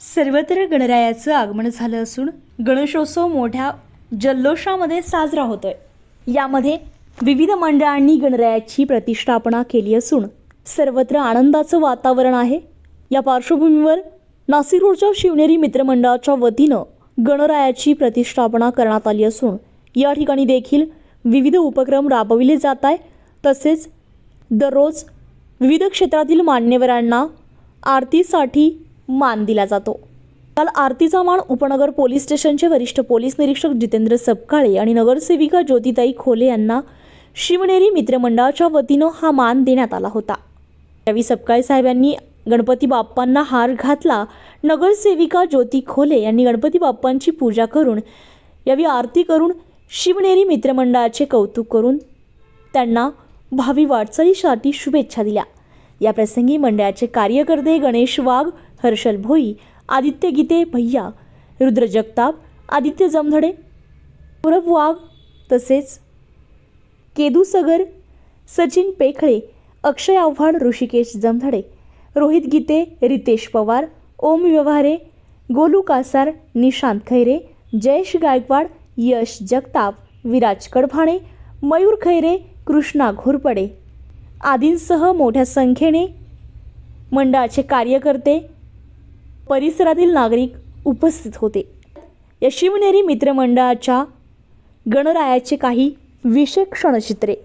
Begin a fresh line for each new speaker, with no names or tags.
सर्वत्र गणरायाचं आगमन झालं असून गणेशोत्सव मोठ्या जल्लोषामध्ये साजरा होतोय. यामध्ये विविध मंडळांनी गणरायाची प्रतिष्ठापना केली असून सर्वत्र आनंदाचं वातावरण आहे. या पार्श्वभूमीवर नाशिक रोडच्या शिवनेरी मित्रमंडळाच्या वतीनं गणरायाची प्रतिष्ठापना करण्यात आली असून या ठिकाणी देखील विविध उपक्रम राबविले जात आहे तसेच दररोज विविध क्षेत्रातील मान्यवरांना आरतीसाठी मान दिला जातो. काल आरतीचा मान उपनगर पोलीस स्टेशनचे वरिष्ठ पोलीस निरीक्षक जितेंद्र सपकाळे आणि नगरसेविका ज्योतिताई खोले यांना शिवनेरी मित्रमंडळाच्या वतीनं हा मान देण्यात आला होता. यावेळी सपकाळे साहेबांनी गणपती बाप्पांना हार घातला. नगरसेविका ज्योती खोले यांनी गणपती बाप्पांची पूजा करून यावेळी आरती करून शिवनेरी मित्रमंडळाचे कौतुक करून त्यांना भावी वाटचालीसाठी शुभेच्छा दिल्या. या प्रसंगी मंडळाचे कार्यकर्ते गणेश वाघ हर्षल भोई आदित्य गीते भैया रुद्र जगताप आदित्य जमधडे सौरभ वाघ तसेच केदू सगर सचिन पेखळे अक्षय आव्हाड ऋषिकेश जमधडे रोहित गीते रितेश पवार ओम व्यवहारे गोलू कासार निशांत खैरे जयेश गायकवाड यश जगताप विराज कडभाणे मयूर खैरे कृष्णा घोरपडे. आदींसह मोठ्या संख्येने मंडळाचे कार्यकर्ते परिसरातील नागरिक उपस्थित होते. या शिवनेरी मित्रमंडळाच्या गणरायाचे काही विशेष क्षणचित्रे.